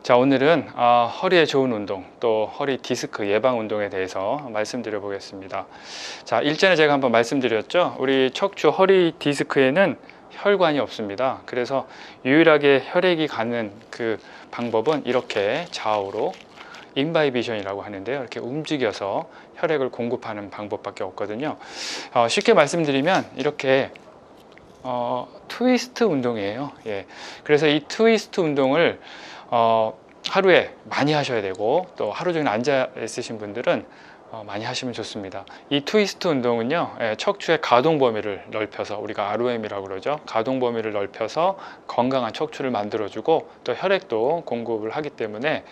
자, 오늘은 아, 허리에 좋은 운동, 또 허리 디스크 예방 운동에 대해서 말씀드려 보겠습니다. 자, 일전에 제가 한번 말씀드렸죠. 우리 척추 허리 디스크에는 혈관이 없습니다. 그래서 유일하게 혈액이 가는 그 방법은 이렇게 좌우로 인바이비션이라고 하는데요. 이렇게 움직여서 혈액을 공급하는 방법밖에 없거든요. 어, 쉽게 말씀드리면 이렇게 어, 트위스트 운동이에요. 예. 그래서 이 트위스트 운동을 어, 하루에 많이 하셔야 되고 또 하루 종일 앉아 있으신 분들은 어, 많이 하시면 좋습니다. 이 트위스트 운동은요, 예, 척추의 가동 범위를 넓혀서 우리가 ROM이라고 그러죠. 가동 범위를 넓혀서 건강한 척추를 만들어주고 또 혈액도 공급을 하기 때문에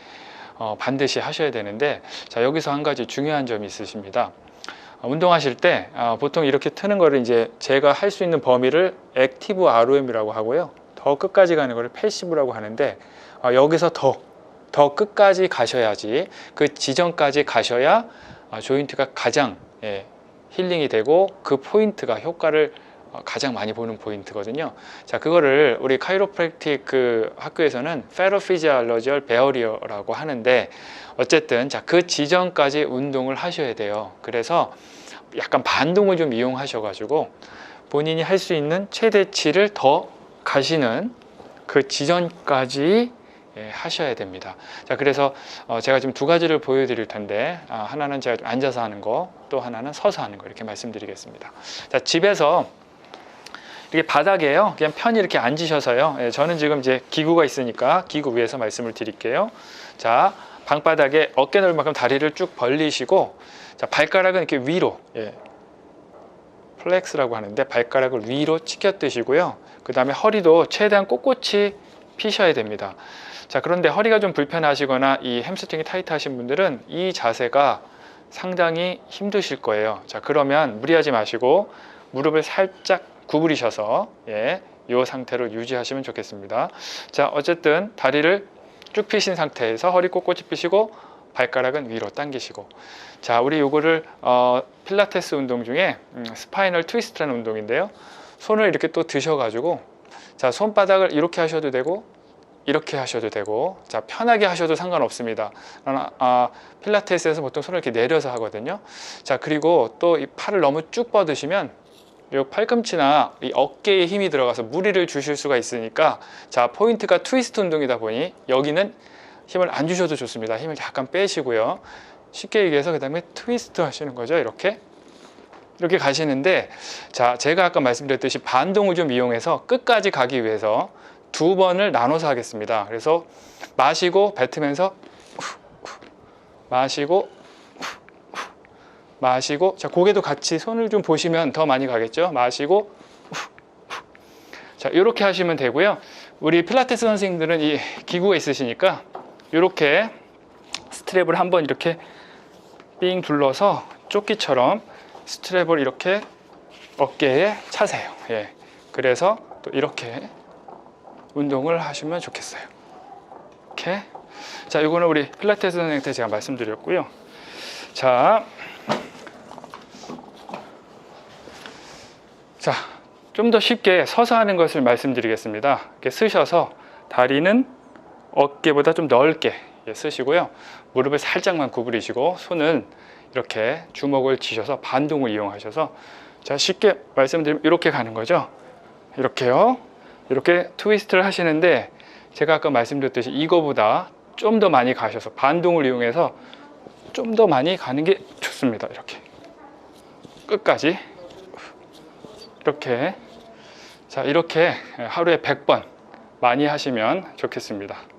어, 반드시 하셔야 되는데 자 여기서 한 가지 중요한 점이 있으십니다. 어, 운동하실 때 어, 보통 이렇게 트는 거를 이제 제가 할 수 있는 범위를 액티브 ROM이라고 하고요. 더 끝까지 가는 거를 패시브라고 하는데 어, 여기서 더, 더 끝까지 가셔야지 그 지점까지 가셔야 어, 조인트가 가장 예, 힐링이 되고 그 포인트가 효과를 어, 가장 많이 보는 포인트거든요. 자, 그거를 우리 카이로프랙틱 그 학교에서는 페로피지알러지얼 베어리어라고 하는데 어쨌든 자, 그 지점까지 운동을 하셔야 돼요. 그래서 약간 반동을 좀 이용하셔 가지고 본인이 할 수 있는 최대치를 더 가시는 그 지점까지 예, 하셔야 됩니다. 자, 그래서 어, 제가 지금 두 가지를 보여드릴 텐데 아, 하나는 제가 앉아서 하는 거, 또 하나는 서서 하는 거 이렇게 말씀드리겠습니다. 자, 집에서 이렇게 바닥에요. 그냥 편히 이렇게 앉으셔서요. 예, 저는 지금 이제 기구가 있으니까 기구 위에서 말씀을 드릴게요. 자, 방바닥에 어깨 넓을 만큼 다리를 쭉 벌리시고, 자, 발가락은 이렇게 위로, 예, 플렉스라고 하는데 발가락을 위로 치켜 뜨시고요. 그 다음에 허리도 최대한 꼿꼿이 피셔야 됩니다. 자, 그런데 허리가 좀 불편하시거나 이 햄스트링이 타이트하신 분들은 이 자세가 상당히 힘드실 거예요. 자, 그러면 무리하지 마시고 무릎을 살짝 구부리셔서 예, 이 상태로 유지하시면 좋겠습니다. 자, 어쨌든 다리를 쭉 펴신 상태에서 허리 꼿꼿이 펴시고 발가락은 위로 당기시고 자, 우리 요거를 어, 필라테스 운동 중에 음, 스파이널 트위스트라는 운동인데요. 손을 이렇게 또 드셔가지고 자, 손바닥을 이렇게 하셔도 되고 이렇게 하셔도 되고 자 편하게 하셔도 상관없습니다. 아, 필라테스에서 보통 손을 이렇게 내려서 하거든요. 자 그리고 또 이 팔을 너무 쭉 뻗으시면 이 팔꿈치나 이 어깨에 힘이 들어가서 무리를 주실 수가 있으니까 자 포인트가 트위스트 운동이다 보니 여기는 힘을 안 주셔도 좋습니다. 힘을 약간 빼시고요. 쉽게 얘기해서 그 다음에 트위스트 하시는 거죠. 이렇게 이렇게 가시는데 자 제가 아까 말씀드렸듯이 반동을 좀 이용해서 끝까지 가기 위해서 두 번을 나눠서 하겠습니다. 그래서 마시고 뱉으면서 마시고 마시고 자 고개도 같이 손을 좀 보시면 더 많이 가겠죠. 마시고 자 이렇게 하시면 되고요. 우리 필라테스 선생님들은 이 기구가 있으시니까 이렇게 스트랩을 한번 이렇게 삥 둘러서 조끼처럼 스트랩을 이렇게 어깨에 차세요. 예. 그래서 또 이렇게 운동을 하시면 좋겠어요. 이렇게. 자, 이거는 우리 필라테스 선생님한테 제가 말씀드렸고요. 자, 자, 좀 더 쉽게 서서 하는 것을 말씀드리겠습니다. 이렇게 쓰셔서 다리는 어깨보다 좀 넓게 예, 쓰시고요. 무릎을 살짝만 구부리시고 손은 이렇게 주먹을 쥐셔서 반동을 이용하셔서 자 쉽게 말씀드리면 이렇게 가는 거죠. 이렇게요. 이렇게 트위스트를 하시는데 제가 아까 말씀드렸듯이 이거보다 좀 더 많이 가셔서 반동을 이용해서 좀 더 많이 가는 게 좋습니다. 이렇게 끝까지 이렇게 자 이렇게 하루에 100번 많이 하시면 좋겠습니다.